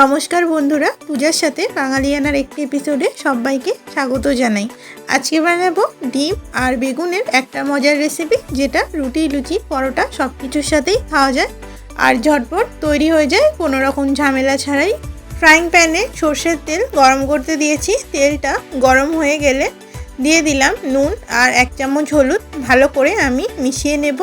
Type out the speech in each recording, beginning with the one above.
নমস্কার বন্ধুরা, পূজার সাথে বাঙালিয়ানার একটি এপিসোডে সবাইকে স্বাগত জানাই। আজকে বানাবো ডিম আর বেগুনের একটা মজার রেসিপি যেটা রুটি, লুচি, পরোটা সব কিছুর সাথেই খাওয়া যায়। আর ঝটপট তৈরি হয়ে যায় কোনো রকম ঝামেলা ছাড়াই। ফ্রাইং প্যানে সর্ষের তেল গরম করতে দিয়েছি, তেলটা গরম হয়ে গেলে দিয়ে দিলাম নুন আর এক চামচ হলুদ। ভালো করে আমি মিশিয়ে নেব।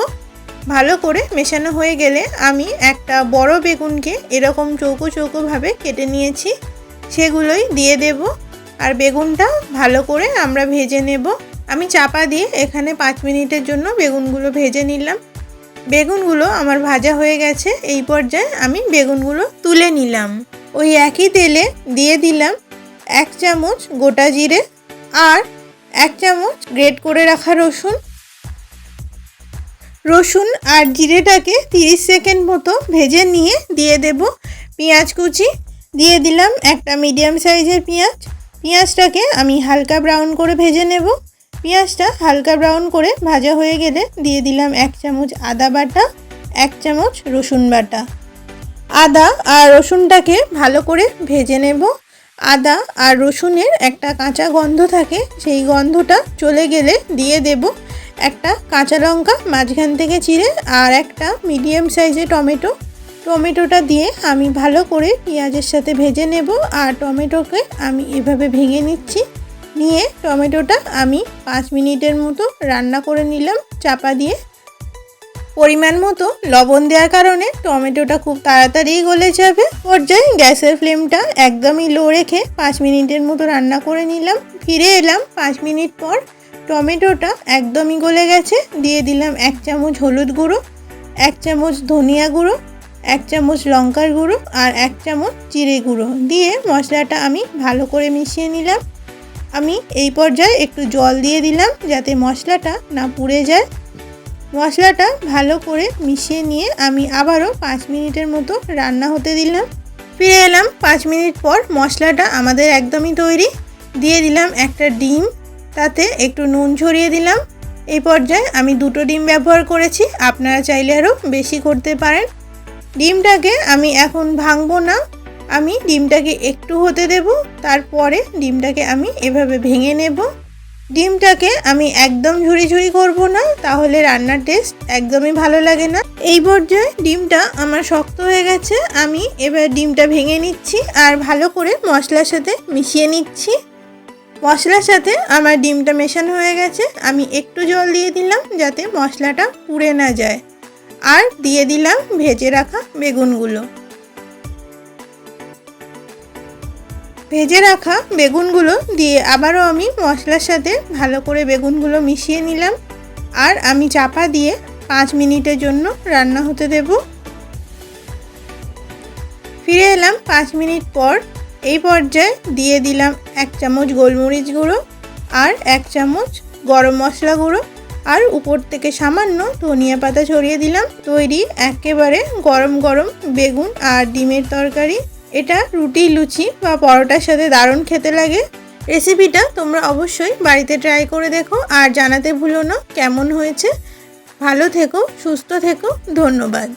ভালো করে মেশানো হয়ে গেলে আমি একটা বড় বেগুনকে এরকম চৌকো চৌকোভাবে কেটে নিয়েছি। সেগুলোই দিয়ে দেব। আর বেগুনটা ভালো করে আমরা ভেজে নেব। আমি চাপা দিয়ে এখানে পাঁচ মিনিটের জন্য বেগুনগুলো ভেজে নিলাম। বেগুনগুলো আমার ভাজা হয়ে গেছে। এই পর্যায়ে আমি বেগুনগুলো তুলে নিলাম। ওই একই তেলে দিয়ে দিলাম এক চামচ গোটা জিরে আর এক চামচ গ্রেট করে রাখা রসুন। রসুন আর জিরেটাকে 30 সেকেন্ড মতো ভেজে নিয়ে দিয়ে দেব পেঁয়াজ কুচি। দিয়ে দিলাম একটা মিডিয়াম সাইজের পেঁয়াজ। পেঁয়াজটাকে আমি হালকা ব্রাউন করে ভেজে নেব। পেঁয়াজটা হালকা ব্রাউন করে ভাজা হয়ে গেলে দিয়ে দিলাম এক চামচ আদা বাটা, এক চামচ রসুন বাটা। আদা আর রসুনটাকে ভালো করে ভেজে নেব। আদা আর রসুনের একটা কাঁচা গন্ধ থাকে, সেই গন্ধটা চলে গেলে দিয়ে দেব একটা কাঁচা লঙ্কা, মাঝখান থেকে চিড়ে আর একটা মিডিয়াম সাইজের টমেটো। টমেটোটা দিয়ে আমি ভালো করে পেঁয়াজের সাথে ভেজে নেব আর টমেটোকে আমি এভাবে ভেঙে নিচ্ছি। নিয়ে টমেটোটা আমি পাঁচ মিনিটের মতো রান্না করে নিলাম চাপা দিয়ে। পরিমাণ মতো লবণ দেওয়ার কারণে টমেটোটা খুব তাড়াতাড়ি গলে যাবে। পর্যায়ে গ্যাসের ফ্লেমটা একদমই লো রেখে পাঁচ মিনিটের মতো রান্না করে নিলাম। ফিরে এলাম পাঁচ মিনিট পর টমেটোটা একদমই গলে গেছে। দিয়ে দিলাম এক চামচ হলুদ গুঁড়ো, এক চামচ ধনিয়া গুঁড়ো, এক চামচ লঙ্কার গুঁড়ো আর এক চামচ জিরে গুঁড়ো। দিয়ে মশলাটা আমি ভালো করে মিশিয়ে নিলাম। আমি এই পর্যায়ে একটু জল দিয়ে দিলাম যাতে মশলাটা না পুড়ে যায়। মশলাটা ভালো করে মিশিয়ে নিয়ে আমি আবারও পাঁচ মিনিটের মতো রান্না হতে দিলাম। ফিরে এলাম পাঁচ মিনিট পর মশলাটা আমাদের একদমই তৈরি। দিয়ে দিলাম একটা ডিম তাতে একটু নুন ঝরিয়ে দিলাম। এই পর্যায়ে আমি দুটো ডিম ব্যবহার করেছি। আপনারা চাইলে আরও বেশি করতে পারেন। ডিমটাকে আমি এখন ভাঙবো না। আমি ডিমটাকে একটু হতে দেব। তারপরে ডিমটাকে আমি এভাবে ভেঙে নেব। ডিমটাকে আমি একদম ঝুড়ি ঝুড়ি করব না, তাহলে রান্নার টেস্ট একদমই ভালো লাগে না। এই পর্যায়ে ডিমটা আমার শক্ত হয়ে গেছে। আমি এবার ডিমটা ভেঙে নিচ্ছি আর ভালো করে মশলার সাথে মিশিয়ে নিচ্ছি। মশলার সাথে আমার ডিমটা মেশানো হয়ে গেছে। আমি একটু জল দিয়ে দিলাম যাতে মশলাটা পুড়ে না যায়। আর দিয়ে দিলাম ভেজে রাখা বেগুনগুলো। ভেজে রাখা বেগুনগুলো দিয়ে আবারও আমি মশলার সাথে ভালো করে বেগুনগুলো মিশিয়ে নিলাম। আর আমি চাপা দিয়ে পাঁচ মিনিটের জন্য রান্না হতে দেব। ফিরে এলাম পাঁচ মিনিট পর এই পর্যায়ে দিয়ে দিলাম এক চামচ গোলমরিচ গুঁড়ো আর এক চামচ গরম মশলা গুঁড়ো। আর উপর থেকে সামান্য ধনিয়া পাতা ছড়িয়ে দিলাম। তৈরি একেবারে গরম গরম বেগুন আর ডিমের তরকারি। এটা রুটি, লুচি বা পরোটার সাথে দারুণ খেতে লাগে। রেসিপিটা তোমরা অবশ্যই বাড়িতে ট্রাই করে দেখো আর জানাতে ভুলো না কেমন হয়েছে। ভালো থেকো, সুস্থ থেকো, ধন্যবাদ।